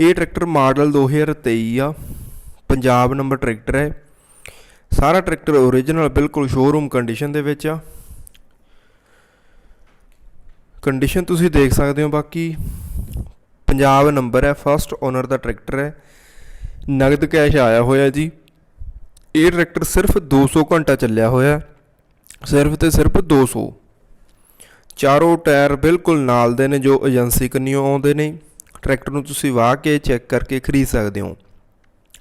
ਇਹ tractor model 2023 ਆ। Punjab number tractor ਹੈ। ਸਾਰਾ ਟਰੈਕਟਰ ਓਰੀਜਨਲ ਬਿਲਕੁਲ ਸ਼ੋਰੂਮ ਕੰਡੀਸ਼ਨ ਦੇ ਵਿੱਚ ਆ। ਕੰਡੀਸ਼ਨ ਤੁਸੀਂ ਦੇਖ ਸਕਦੇ ਹੋ ਬਾਕੀ। ਪੰਜਾਬ ਨੰਬਰ ਹੈ ਫਸਟ ਓਨਰ ਦਾ ਟਰੈਕਟਰ ਹੈ। ਨਗਦ ਕੈਸ਼ ਆਇਆ ਹੋਇਆ ਜੀ। ਇਹ ਟਰੈਕਟਰ ਸਿਰਫ 200 ਘੰਟਾ ਚੱਲਿਆ ਹੋਇਆ ਸਿਰਫ ਤੇ ਸਿਰਫ 200 ਚਾਰੋਂ ਟਾਇਰ ਬਿਲਕੁਲ ਨਾਲ ਦੇ ਨੇ, ਜੋ ਏਜੰਸੀ ਕੰਨਿਓ ਆਉਂਦੇ ਨੇ। ਟਰੈਕਟਰ ਨੂੰ ਤੁਸੀਂ ਵਾਹ ਕੇ ਚੈੱਕ ਕਰਕੇ ਖਰੀਦ ਸਕਦੇ ਹੋ।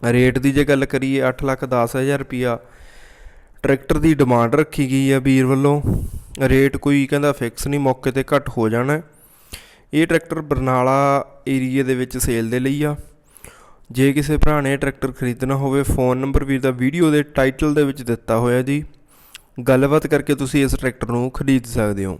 ਰੇਟ ਦੀ ਜੇ ਗੱਲ ਕਰੀਏ 8 ਲੱਖ 10 ਹਜ਼ਾਰ ਰੁਪਿਆ ਟਰੈਕਟਰ ਦੀ ਡਿਮਾਂਡ ਰੱਖੀ ਗਈ ਹੈ ਵੀਰ ਵੱਲੋਂ। ਰੇਟ ਕੋਈ ਕਹਿੰਦਾ ਫਿਕਸ ਨਹੀਂ, ਮੌਕੇ ਤੇ ਘੱਟ ਹੋ ਜਾਣਾ ਇਹ ਟਰੈਕਟਰ ਬਰਨਾਲਾ ਏਰੀਏ ਦੇ ਵਿੱਚ ਸੇਲ ਦੇ ਲਈ ਆ। ਜੇ ਕਿਸੇ ਭਰਾ ਨੇ ਟਰੈਕਟਰ ਖਰੀਦਣਾ ਹੋਵੇ ਫੋਨ ਨੰਬਰ ਵੀਰ ਦਾ ਵੀਡੀਓ ਦੇ ਟਾਈਟਲ ਦੇ ਵਿੱਚ ਦਿੱਤਾ ਹੋਇਆ ਜੀ। ਗੱਲਬਾਤ ਕਰਕੇ ਤੁਸੀਂ ਇਸ ਟਰੈਕਟਰ ਨੂੰ ਖਰੀਦ ਸਕਦੇ ਹੋ।